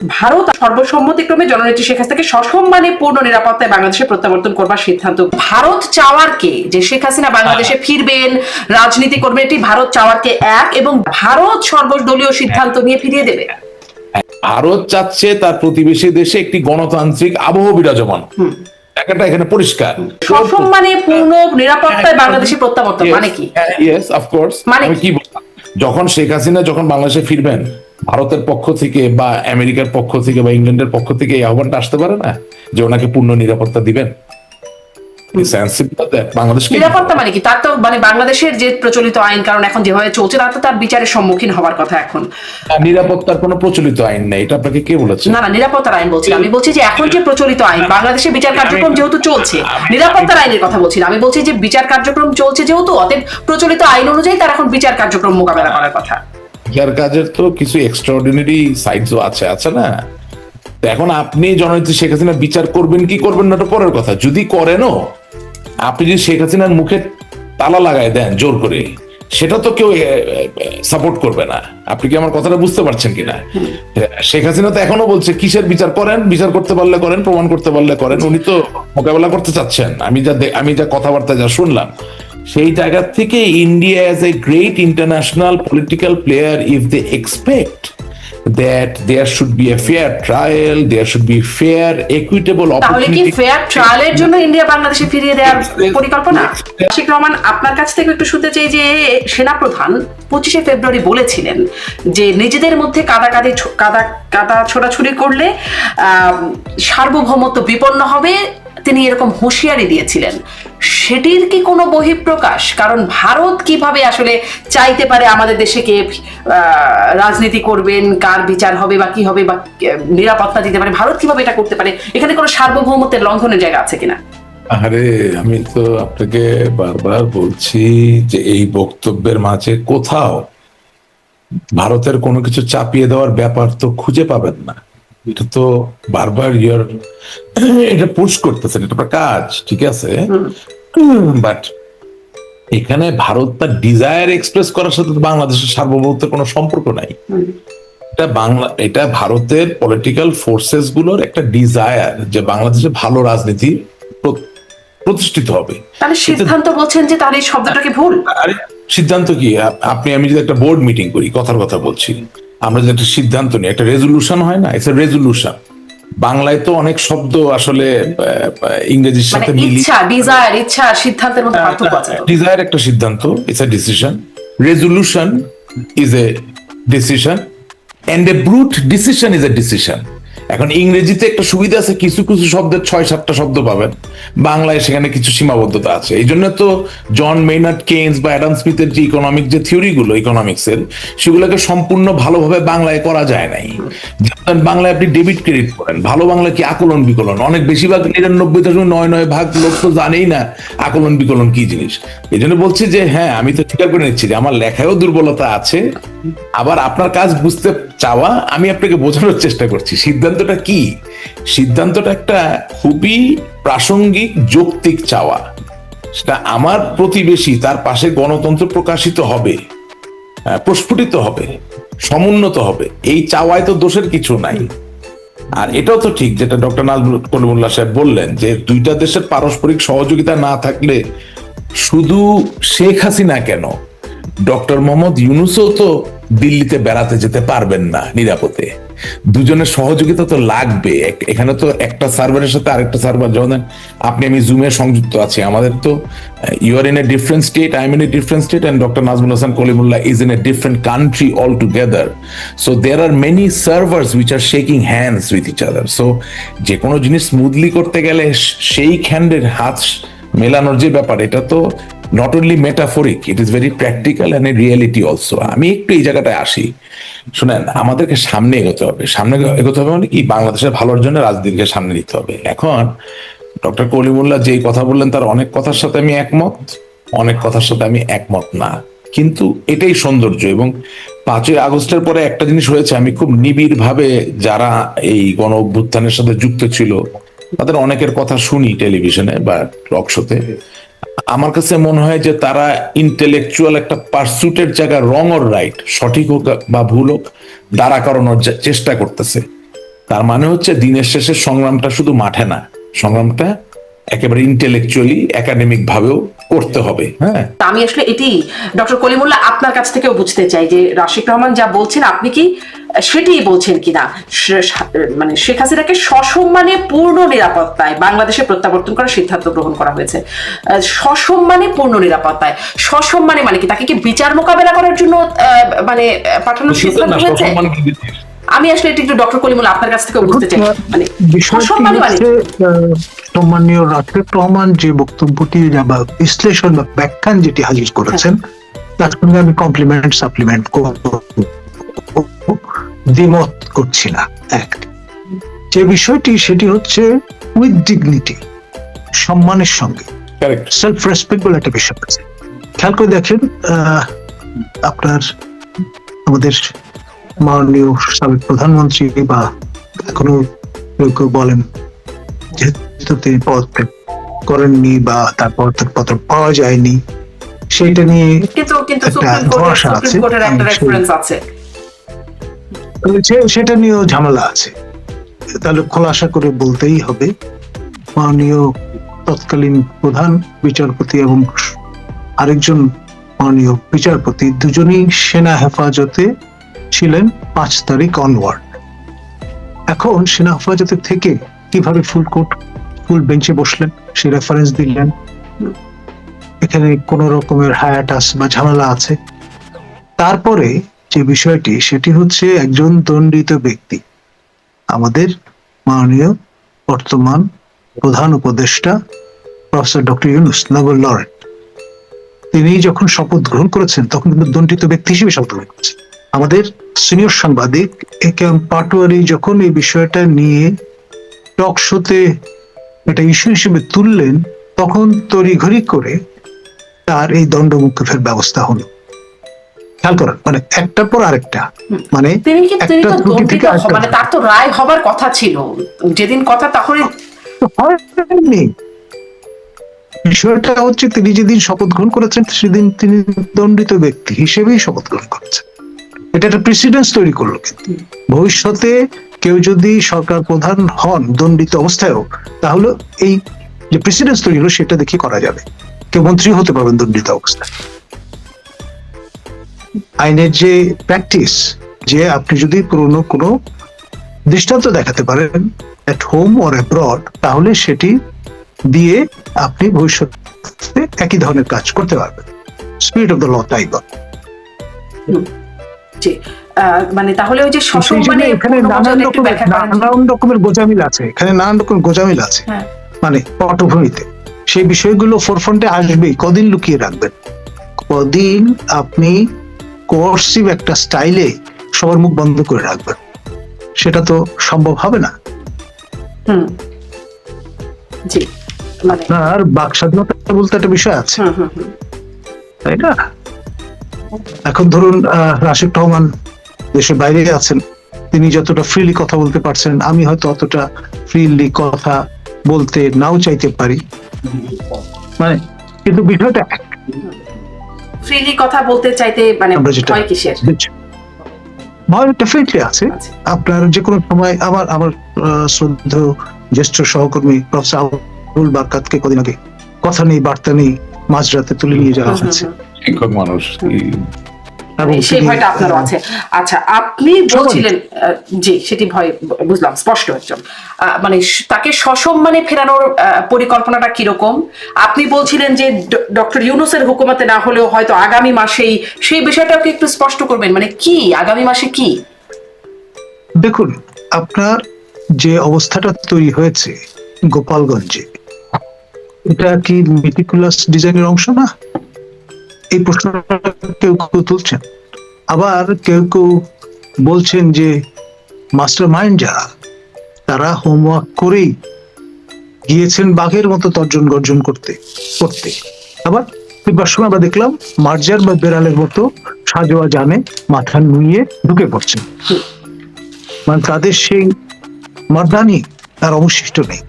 ভারত সর্বসম্মতিক্রমে জননেত্রী শেখ হাসিনাকে সসম্মানে পূর্ণ নিরাপত্তায় বাংলাদেশে প্রত্যাবর্তন করবার সিদ্ধান্ত। ভারত চাওয়ার কে? যে শেখ হাসিনা বাংলাদেশে ফিরবেন রাজনীতি করবেন এটি ভারত চাওয়ার কে এক এবং ভারত সর্বদলীয় সিদ্ধান্ত নিয়ে ফিরিয়ে দেবে? ভারত চাচ্ছে তার প্রতিবেশী দেশে একটি গণতান্ত্রিক আবহ বিরাজমান। একটা এখানে পরিষ্কার। সসম্মানে পূর্ণ নিরাপত্তায় বাংলাদেশে প্রত্যাবর্তন মানে কি? ইয়েস অফকোর্স মানে কি? যখন শেখ হাসিনা যখন বাংলাদেশে ফিরবেন ভারতের পক্ষ থেকে বা আমেরিকার পক্ষ থেকে বা ইংল্যান্ডের পক্ষ থেকে এই আহ্বানটা আসতে পারে না? যে ওনাকে পূর্ণ নিরাপত্তা দিবেন? নিরাপত্তা মানে কি? তার তো মানে বাংলাদেশের যে প্রচলিত আইন কারণ এখন যেভাবে চলছে তার তো তার বিচারের সম্মুখীন হওয়ার কথা এখন। নিরাপত্তার কোনো প্রচলিত আইন নেই এটা আপনাকে কে বলেছে? না না নিরাপত্তার আইন বলছি আমি বলছি যে এখন যে প্রচলিত আইন বাংলাদেশের বিচার কার্যক্রম যেহেতু চলছে নিরাপত্তার আইনের কথা বলছি আমি বলছি যে বিচার কার্যক্রম চলছে যেহেতু অতএব প্রচলিত আইন অনুযায়ী তার এখন বিচার কার্যক্রম মোকাবেলা করার কথা। যার কাজের তো কিছু এক্সট্রাঅর্ডিনারি সাইডসও আছে আছে না? তো এখন আপনি জননেত্রী শেখ হাসিনা বিচার করবেন, কি করবেন না, ওটা পরের কথা। যদি করেনও, আপনি যদি শেখ হাসিনার মুখে তালা লাগায় দেন জোর করে, সেটা তো কেউ সাপোর্ট করবে না। আপনি কি আমার কথাটা বুঝতে পারছেন কিনা? শেখ হাসিনা তো এখনও বলছে, কিসের বিচার করেন? বিচার করতে পারলে করেন, প্রমাণ করতে পারলে করেন। উনি তো মোকাবেলা করতে চাচ্ছেন। আমি যা আমি যা কথাবার্তা যা শুনলাম সেই জায়গা থেকে India as a great international political player if they expect that there should be a fair trial, there should be fair, equitable তাহলে কি. ফেয়ার ট্রায়ালের জন্য ইন্ডিয়া বাংলাদেশে ফিরিয়ে দেওয়ার পরিকল্পনা? আশিক রহমান আপনার কাছ থেকে একটু শুনতে চাই যে সেনাপ্রধান পঁচিশে ফেব্রুয়ারি বলেছিলেন যে নিজেদের মধ্যে কাদাকাদি ছো- কাদা কাদা ছোড়াছুড়ি করলে আহ, সার্বভৌমত্ব বিপন্ন হবে। তিনি এরকম হুঁশিয়ারি দিয়েছিলেন। সেটির কি কোনো বহিঃপ্রকাশ? কারণ ভারত কীভাবে আসলে চাইতে পারে আমাদের দেশে কে রাজনীতি করবেন, কার বিচার হবে বা কি হবে বা নিরাপত্তা দিতে পারে, ভারত কীভাবে এটা করতে পারে? এখানে কোনো সার্বভৌমত্বের লঙ্ঘনের জায়গা আছে কিনা? আরে আমি তো আপনাকে বারবার বলছি যে এই বক্তব্যের মাঝে কোথাও ভারতের কোনো কিছু চাপিয়ে দেওয়ার ব্যাপার তো খুঁজে পাবেন না। এটা তো বারবার ইয়ার এটা পুশ করতেছেন এটা কাজ ঠিক আছে? বাট এখানে ভারত তার ডিজায়ার এক্সপ্রেস করার সাথে বাংলাদেশের সার্বভৌমত্বের কোনো সম্পর্ক নাই। এটা বাংলা এটা ভারতের পলিটিক্যাল ফোর্সেসগুলোর একটা ডিজায়ার যে বাংলাদেশে ভালো রাজনীতি প্রতিষ্ঠিত হবে। তাহলে সিদ্ধান্ত বলছেন যে তার এই শব্দটাকে ভুল? আরে সিদ্ধান্ত কি? আপনি আমি যদি একটা বোর্ড মিটিং করি কথার কথা বলছি। আমরা যদি একটা সিদ্ধান্ত নিই একটা রেজলিউশন হয় না ইটস রেজলিউশন বাংলায় তো অনেক শব্দ আসলে ইংরেজির মানে সাথে মিলি ডিজায়ার ইচ্ছা সিদ্ধান্তের মধ্যে পার্থক্য আছে ডিজায়ার একটা সিদ্ধান্ত it's a decision resolution is a decision and a brute decision is a decision এখন ইংরেজিতে একটা সুবিধা আছে, কিছু কিছু শব্দের ছয়, সাতটা শব্দ পাবেন। বাংলায় সেখানে কিছু সীমাবদ্ধতা আছে। এই জন্য তো জন মেইনার্ড কেন্স বা অ্যাডাম স্মিথের যে ইকোনমিক যে থিওরি গুলো ইকোনমিক্স এর সেগুলোকে সম্পূর্ণ ভালোভাবে বাংলায় করা যায় নাই। বাংলায় আপনি ডেবিট ক্রেডিট করেন, ভালো বাংলা কি আকলন বিকলন? অনেক বেশিরভাগ নিরানব্বই দশমিক নয় নয় ভাগ লোক তো জানেই না আকলন বিকলন কি জিনিস। এই জন্য বলছি যে হ্যাঁ আমি তো স্বীকার করে নিচ্ছি যে আমার লেখায়ও দুর্বলতা আছে, আবার আপনার কাজ বুঝতে চাওয়া, আমি আপনাকে বোঝানোর চেষ্টা করছি। সিদ্ধান্তটা কি? সিদ্ধান্তটা একটা খুবই প্রাসঙ্গিক, যৌক্তিক চাওয়া। সেটা আমার প্রতিবেশী, তার পাশে গণতন্ত্র প্রকাশিত হবে প্রস্ফুটিত হবে, সমুন্নত হবে। এই চাওয়ায় তো দোষের কিছু নাই। আর এটাও তো ঠিক, যেটা ডক্টর নাজমুল কলিমুল্লাহ সাহেব বললেন, যে দুইটা দেশের পারস্পরিক সহযোগিতা না থাকলে শুধু শেখ হাসিনা কেন? ডক্টর মোহাম্মদ ইউনুসও তো দিল্লিতে বেড়াতে যেতে পারবেন না নিরাপদে। দুজনের সহযোগিতা তো লাগবে। এখানে তো একটা সার্ভারের সাথে আরেকটা সার্ভার, যখন আপনি, আমি জুমে সংযুক্ত আছি। আমাদের তো you are in a different state I am in a different state and doctor Nazmul Hasan Kalimullah is in a different country all together so there are many servers which are shaking hands with each other so যে কোনো জিনিস smoothly করতে গেলে সেই হ্যান্ডের হাত মেলানোর যে ব্যাপার, এটা তো not only metaphoric it is very practical and a reality also আমি একটু এই জায়গাটায় আসি। শুনেন, আমাদেরকে সামনে এগোতে হবে। সামনে এগোতে হবে মানে কি? বাংলাদেশের ভালোর জন্য রাজনীতিকে সামনে নিতে হবে। এখন ডক্টর কলিমুল্লাহ যেই কথা বললেন, তার অনেক কথার সাথে আমি একমত, অনেক কথার সাথে আমি একমত না। কিন্তু এটাই সৌন্দর্য এবং পাঁচই আগস্টের পরে একটা জিনিস হয়েছে, আমি খুব নিবিড় ভাবে যারা এই গণ অভ্যুত্থানের সাথে যুক্ত ছিল, তাদের অনেকের কথা শুনি টেলিভিশনে বা টক শোতে আমার কাছে মনে হয় যে তারা ইন্টেলেকচুয়াল একটা পার্সুটের জায়গায় রং অর রাইট সঠিক হোক বা ভুল হোক, দাঁড়া করানোর চেষ্টা করতেছে। তার মানে হচ্ছে দিনের শেষে সংগ্রামটা শুধু মাঠে না, সংগ্রামটা একেবারে ইন্টেলেকচুয়ালি একাডেমিক ভাবেও করতে হবে। হ্যাঁ। আমি আসলে এটি ডক্টর কলিমুল্লাহ আপনার কাছ থেকেও বুঝতে চাই যে রাশিক রহমান যা বলছেন আপনি কি সেটিই বলছেন কিনা? মানে শেখ হাসিনাকে সসম্মানে পূর্ণ নিরাপত্তায় বাংলাদেশে প্রত্যাবর্তন করার সিদ্ধান্ত গ্রহণ করা হয়েছে। আহ, সসম্মানে পূর্ণ নিরাপত্তায়। সসম্মানে মানে কি তাকে কি বিচার মোকাবেলা করার জন্য আহ, মানে আহ, পাঠানোর সিদ্ধান্ত হয়েছে? আমি আসলে এটি একটু ডক্টর কলিমুল্লাহ আপনার কাছ থেকেও বুঝতে চাই। মানে মানে। সম্মানীয় রাষ্ট্রিক রহমান যে বক্তব্যটি বা বিশ্লেষণ বা ব্যাখ্যান যেটি হাজির করেছেন তার সঙ্গে আমি কমপ্লিমেন্ট সাপ্লিমেন্ট দ্বিমত করছি না এক। যে বিষয়টি সেটি হচ্ছে উইথ ডিগনিটি সম্মানের সঙ্গে। সেলফ রেসপেক্ট বলে একটা বিষয় আছে। খেয়াল করে দেখেন আহ, আপনার আমাদের মাননীয় সাবেক প্রধানমন্ত্রী বা এখনও কেউ কেউ বলেন যেহেতু তিনি পদত্যাগ করেননি বা তার পদত্যাগ পত্র পাওয়া যায়নি সেইটা নিয়ে একটা ধোঁয়াশা আছে। সেটা নিয়েও ঝামেলা আছে তাহলে খোলাসা করে বলতেই হবে মাননীয় তৎকালীন প্রধান বিচারপতি এবং আরেকজন মাননীয় বিচারপতি দুজনেই সেনা হেফাজতে ছিলেন পাঁচ তারিখ অনওয়ার্ড এখন সেনা হেফাজতে থেকে কীভাবে ফুল কোর্ট ফুল বেঞ্চে বসলেন, সে রেফারেন্স দিলেন। এখানে কোন রকমের হায়াটাস বা ঝামেলা আছে। তারপরে যে বিষয়টি, সেটি হচ্ছে একজন দণ্ডিত ব্যক্তি। আমাদের মাননীয় বর্তমান প্রধান উপদেষ্টা, professor doctor Yunus Nobel laureate তিনি যখন শপথ গ্রহণ করেছেন, তখন কিন্তু দণ্ডিত ব্যক্তি হিসেবে শপথ গ্রহণ করেছেন। আমাদের সিনিয়র সাংবাদিক এ কে এম পাটোয়ারি যখন এই বিষয়টা নিয়ে টক শোতে এটা ইস্যু হিসেবে তুললেন তখন তড়িঘড়ি করে তার এই দণ্ডমুক্তির ব্যবস্থা হলো। খেয়াল করেন মানে একটার পর আরেকটা মানে মানে তার তো রায় হবার কথা ছিল। যেদিন কথা বিষয়টা হচ্ছে তিনি যেদিন শপথ গ্রহণ করেছেন সেদিন তিনি দণ্ডিত ব্যক্তি হিসেবেই শপথ গ্রহণ করেছেন। এটা একটা প্রেসিডেন্স তৈরি করল ভবিষ্যতে কেউ যদি সরকার প্রধান হন, দণ্ডিত অবস্থায়ও, তাহলে এই যে প্রেসিডেন্স তৈরি হলো, সেটা দেখে করা যাবে। কেউ মন্ত্রী হতে পারবেন দণ্ডিত অবস্থায়। আইনের যে প্র্যাকটিস যে আপনি যদি পুরনো কোনো দৃষ্টান্ত দেখাতে পারেন এট হোম অর অ্যাব্রড তাহলে সেটি দিয়ে আপনি ভবিষ্যতে একই ধরনের কাজ করতে পারবেন। স্পিরিট অফ দ্য ল তাই আহ, মানে তাহলে ওই যে সসম্মানে এখানে নানান রকমের নানান রকমের গোজামিল আছে। এখানে নানান রকমের গোজামিল আছে। হ্যাঁ। মানে পটভূমিতে। সেই বিষয়গুলো ফোরফ্রন্টে আসবেই কদিন লুকিয়ে রাখবেন। কদিন আপনি কোর্সিভ একটা স্টাইলে সবার মুখ বন্ধ করে রাখবেন। সেটা তো সম্ভব হবে না। মানে আর বাক স্বাধীনতা বলতে একটা বিষয় আছে। তাই না? এখন ধরুন রাশিদ রহমান দেশের বাইরে আছেন তিনি যতটা ফ্রিলি কথা বলতে পারছেন আমি হয়তো অতটা ফ্রিলি কথা বলতে নাও চাইতে পারি। মানে কিন্তু বিষয়টা ফ্রিলি কথা বলতে চাইতে মানে ভয় কিসের? ভয় ডেফিনেটলি আছে। আচ্ছা। আপনার যে কোনো সময় আমার আমার আহ, শ্রদ্ধেয় জ্যেষ্ঠ সহকর্মী প্রফেসর আবুল বারকাতকে কদিন আগে কথা নেই বার্তা নেই মাঝরাতে তুলে নিয়ে যাওয়া হয়েছে। শিক্ষক মানুষ সেই ভয়টা আপনারও আছে। আচ্ছা আপনি বলছিলেন জি সেটি ভয় বুঝলাম স্পষ্ট একজন মানে তাকে সসম্মানে ফেরানোর পরিকল্পনাটা কীরকম? আপনি বলছিলেন যে ডক্টর ইউনুসের হুকুমতে না হলেও হয়তো আগামী মাসেই সেই বিষয়টাকে একটু স্পষ্ট করবেন। মানে কি? আগামী মাসে কি? দেখুন আপনার যে অবস্থাটা তৈরি হয়েছে গোপালগঞ্জে এটা কি মেটিকুলাস ডিজাইনের অংশ না? এই প্রশ্নটা কেউ কেউ তুলছেন। আবার কেউ কেউ বলছেন যে, মাস্টার মাইন্ড যারা তারা হোমওয়ার্ক করেই গিয়েছেন বাঘের মতো তর্জন গর্জন করতে করতে। আবার ফিরবার সময় আমরা দেখলাম, মার্জার বা বেড়ালের মতো সাজোয়া জানে মাথা নুয়ে ঢুকে পড়ছেন মানে তাদের সেই মর্দানি তার অবশিষ্ট নেই।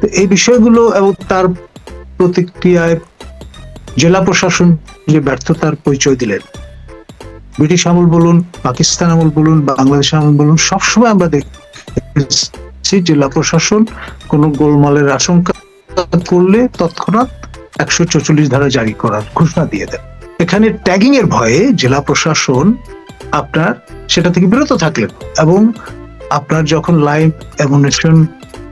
তো এই বিষয়গুলো এবং তার প্রতিক্রিয়ায় জেলা প্রশাসন যে ব্যর্থতার পরিচয় দিলেন। ব্রিটিশ আমল বলুন পাকিস্তান আমল বলুন বাংলাদেশ আমল বলুন সবসময় আমরা দেখি জেলা প্রশাসন কোনো গোলমালের আশঙ্কা করলে তৎক্ষণাৎ একশো চৌচল্লিশ ধারা জারি করার ঘোষণা দিয়ে দেন। এখানে ট্যাগিং এর ভয়ে জেলা প্রশাসন আপনার সেটা থেকে বিরত থাকলেন এবং আপনার যখন লাইভ অ্যামুনেশন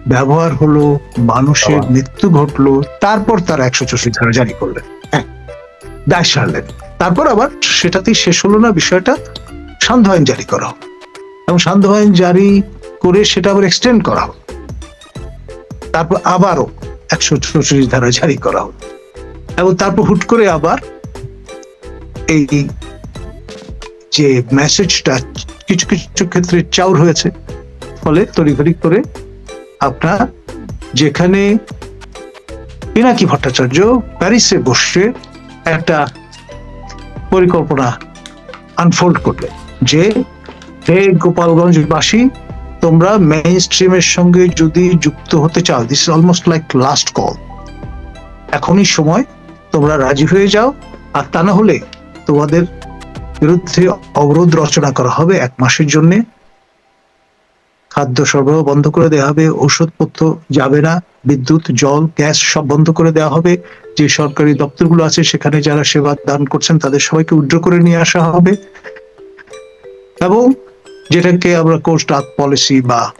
ব্যবহার হলো মানুষের মৃত্যু ঘটলো তারপর তার একশো চৌষট্টি ধারা জারি করলেন। দায় সারলেন তারপর আবার সেটাতেই শেষ হলো না, বিষয়টা সান্ধ্য আইন জারি করা। হলো এবং সান্ধ্য আইন জারি করে সেটা আবার এক্সটেন্ড করা হলো। তারপর আবারও একশো চৌচল্লিশ ধারা জারি করা হোক এবং তারপর হুট করে আবার এই যে মেসেজটা কিছু কিছু ক্ষেত্রে চাউর হয়েছে। ফলে তড়িঘড়ি করে আপনার যেখানে পিনাকি ভট্টাচার্য প্যারিসে বসে একটা পরিকল্পনা আনফোল্ড করলেন যে, হে গোপালগঞ্জবাসী, তোমরা মেইন স্ট্রিমের সঙ্গে যদি যুক্ত হতে চাও this is almost like last call এখনই সময়, তোমরা রাজি হয়ে যাও, আর তা না হলে তোমাদের বিরুদ্ধে অবরোধ রচনা করা হবে এক মাসের জন্য। খাদ্য সরবরাহ বন্ধ করে দেওয়া হবে ওষুধপত্র যাবে না, বিদ্যুৎ, জল, গ্যাস সব বন্ধ করে দেওয়া হবে। যে সরকারি দপ্তরগুলো আছে সেখানে যারা সেবা দান করছেন তাদের সবাইকে উড্র করে নিয়ে আসা হবে। এবং যেটাকে আমরা কোস্ট আর্থ পলিসি বা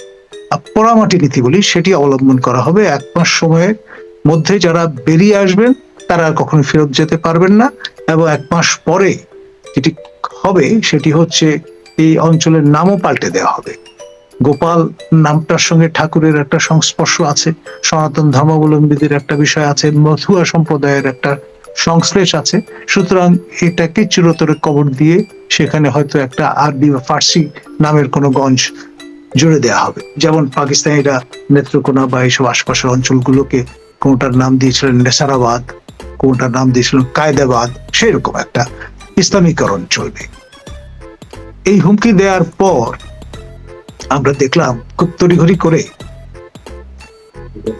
পোড়ামাটি নীতি বলি, সেটি অবলম্বন করা হবে। এক মাস সময়ের মধ্যে যারা বেরিয়ে আসবেন, তারা কখনো ফেরত যেতে পারবেন না। এবং এক মাস পরে যেটি হবে, সেটি হচ্ছে এই অঞ্চলের নামও পাল্টে দেওয়া হবে। গোপাল নামটার সঙ্গে ঠাকুরের একটা সংস্পর্শ আছে, সনাতন ধর্মাবলম্বীদের একটা বিষয় আছে মথুয়া সম্প্রদায়ের একটা সংশ্লেষ আছে। সুতরাং এটাকে চিরতরে কবর দিয়ে সেখানে হয়তো একটা আরবি বা ফার্সি নামের কোনো গঞ্জ জুড়ে দেওয়া হবে। যেমন পাকিস্তানিরা নেত্রকোনা বা এইসব আশপাশের অঞ্চলগুলোকে কোনটার নাম দিয়েছিলেন নেসারাবাদ, কোনটার নাম দিয়েছিলেন কায়দাবাদ, সেরকম একটা ইসলামীকরণ চলবে। এই হুমকি দেওয়ার পর আমরা দেখলাম খুব তড়িঘড়ি করে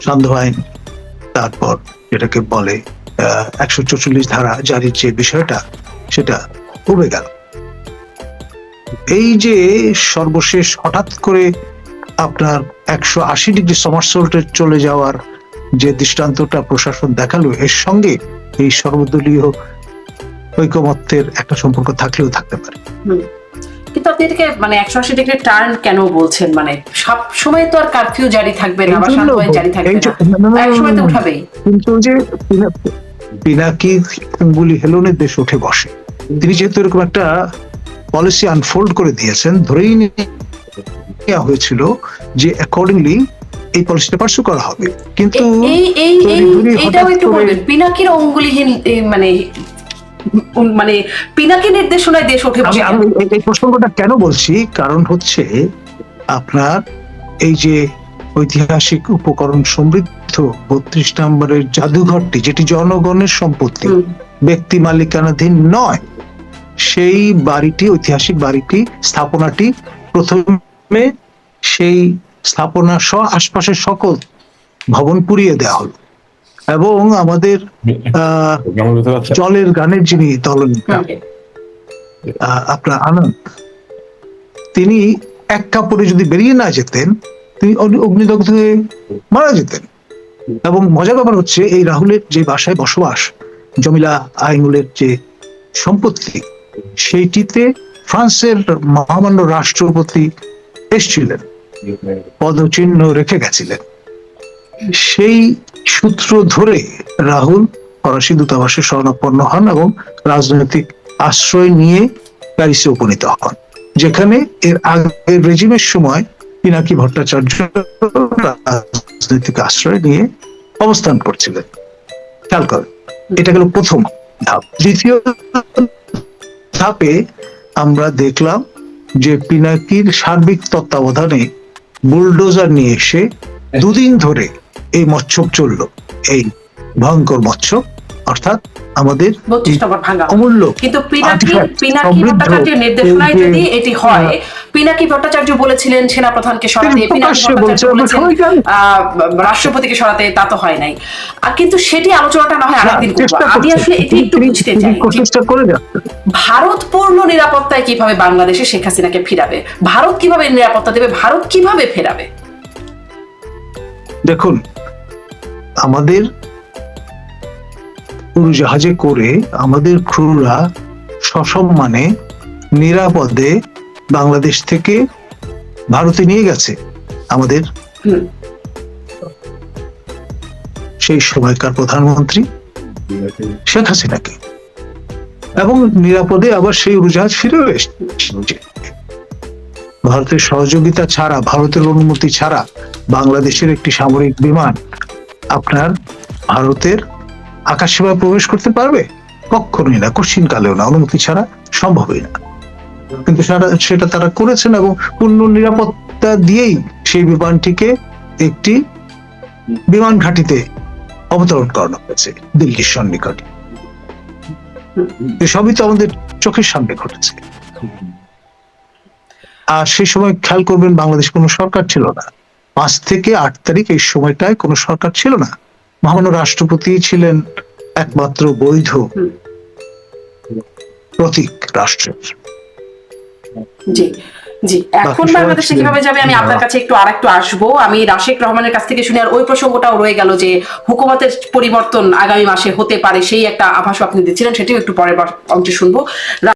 সান্ধ্য আইন তারপর যেটাকে বলে একশো চৌচল্লিশ ধারা জারির যে বিষয়টা, সেটা কমে গেল। এই যে সর্বশেষ হঠাৎ করে আপনার একশো আশি ডিগ্রি সমারসল্টে চলে যাওয়ার যে দৃষ্টান্তটা প্রশাসন দেখাল, এর সঙ্গে এই সর্বদলীয় ঐকমত্যের একটা সম্পর্ক থাকলেও থাকতে পারে। কিন্তু আপনি এটাকে মানে একশো আশি ডিগ্রি টার্ন কেন বলছেন? মানে সব সময় তো আর কারফিউ জারি থাকবে না বা শান্ত জারি থাকবে না। এক সময় তো উঠাবেই। কিন্তু যে পিনা- পিনাকি গুলি হেলনের দেশ উঠে বসে। তিনি যেহেতু এরকম একটা পলিসি আনফোল্ড করে দিয়েছেন ধরেই নেওয়া হয়েছিল যে অ্যাকর্ডিংলি এই পলিসিটা পার্সু করা হবে। কিন্তু এই এই এই তড়িঘড়ি এটাও হঠাৎ একটু বলবেন পিনাকির অঙ্গুলিহীন মানে মানে পিনাকি নির্দেশনায় দেশ উঠে আমি বসে। আমি এই- এই প্রসঙ্গটা কেন বলছি? কারণ হচ্ছে আপনার এই যে ঐতিহাসিক উপকরণ সমৃদ্ধ বত্রিশ নম্বরের জাদুঘরটি যেটি জনগণের সম্পত্তি ব্যক্তি মালিকানাধীন নয় সেই বাড়িটি ঐতিহাসিক বাড়িটি স্থাপনাটি প্রথমে সেই স্থাপনা সহ আশপাশের সকল ভবন পুড়িয়ে দেওয়া হলো। এবং আমাদের জলের গানের যিনি দলনেতা আপনার আনন্দ তিনি এক কাপড়ে যদি বেরিয়ে না যেতেন তিনি অগ্নিদগ্ধ হয়ে মারা যেতেন। এবং মজার ব্যাপার হচ্ছে এই রাহুলের যে বাসায় বসবাস জমিলা আইনুলের যে সম্পত্তি সেইটিতে ফ্রান্সের মহামান্য রাষ্ট্রপতি এসছিলেন পদচিহ্ন রেখে গেছিলেন। সেই সূত্র ধরে রাহুল ফরাসি দূতাবাসে শরণাপন্ন হন এবং রাজনৈতিক আশ্রয় নিয়ে প্যারিসে উপনীত হন, যেখানে এর আগের রেজিমের সময় পিনাকি ভট্টাচার্য রাজনৈতিক আশ্রয় নিয়ে অবস্থান করছিলেন। খেয়াল করেন, এটা গেল প্রথম ধাপ। দ্বিতীয় ধাপে আমরা দেখলাম যে পিনাকির সার্বিক তত্ত্বাবধানে বুলডোজার নিয়ে এসে দুদিন ধরে এই মৎস্য চলল। এই ভয়ঙ্কর মৎস্য অর্থাৎ আমাদের অমূল্য কিন্তু পিনাকি পিনাকি ভট্টাচার্যের নির্দেশনায় যদি এটি হয়। পিনাকি ভট্টাচার্য বলেছিলেন সরাতে পিনাকি ভট্টাচার্য বলেছেন রাষ্ট্রপতিকে সরাতে তা তো হয় নাই। আর কিন্তু সেটি আলোচনাটা না হয় আরেকদিন করব। আমি আসলে এটি একটু বুঝতে চাই। চেষ্টা করে ভারত পূর্ণ নিরাপত্তায় কীভাবে বাংলাদেশে শেখ হাসিনাকে ফিরাবে? ভারত কীভাবে নিরাপত্তা দেবে? ভারত কীভাবে ফেরাবে? দেখুন আমাদের উড়োজাহাজে করে আমাদের ক্রুরা সসম্মানে নিরাপদে বাংলাদেশ থেকে ভারতে নিয়ে গেছে আমাদের সেই সময়কার প্রধানমন্ত্রী শেখ হাসিনাকে। এবং নিরাপদে আবার সেই উড়োজাহাজ ফিরে এসেছে। ভারতের সহযোগিতা ছাড়া ভারতের অনুমতি ছাড়া বাংলাদেশের একটি সামরিক বিমান আপনার ভারতের আকাশ সীমায় প্রবেশ করতে পারবে? কখনোই না। কঠিন কালেও না। অনুমতি ছাড়া সম্ভবই না। কিন্তু সেটা তারা করেছেন এবং পূর্ণ নিরাপত্তা দিয়েই সেই বিমানটিকে একটি বিমান ঘাঁটিতে অবতরণ করানো হয়েছে দিল্লির সন্নিকটে। এসবই তো আমাদের চোখের সামনে ঘটেছে। আর সেই সময় খেয়াল করবেন, বাংলাদেশ কোনো সরকার ছিল না। পাঁচ থেকে আট তারিখ এই সময়টায় কোনো সরকার ছিল না। মহামান্য রাষ্ট্রপতি ছিলেন একমাত্র বৈধ প্রতীক রাষ্ট্রের। জি জি। এখন বাংলাদেশে কীভাবে যাবে আমি আপনার কাছে একটু আর একটু আসব। আমি রাশেক রহমানের কাছ থেকে শুনে আর ওই প্রসঙ্গটাও রয়ে গেল যে হুকুমতের পরিবর্তন আগামী মাসে হতে পারে সেই একটা আভাসও আপনি দিচ্ছিলেন সেটিও একটু পরের অংশে শুনব।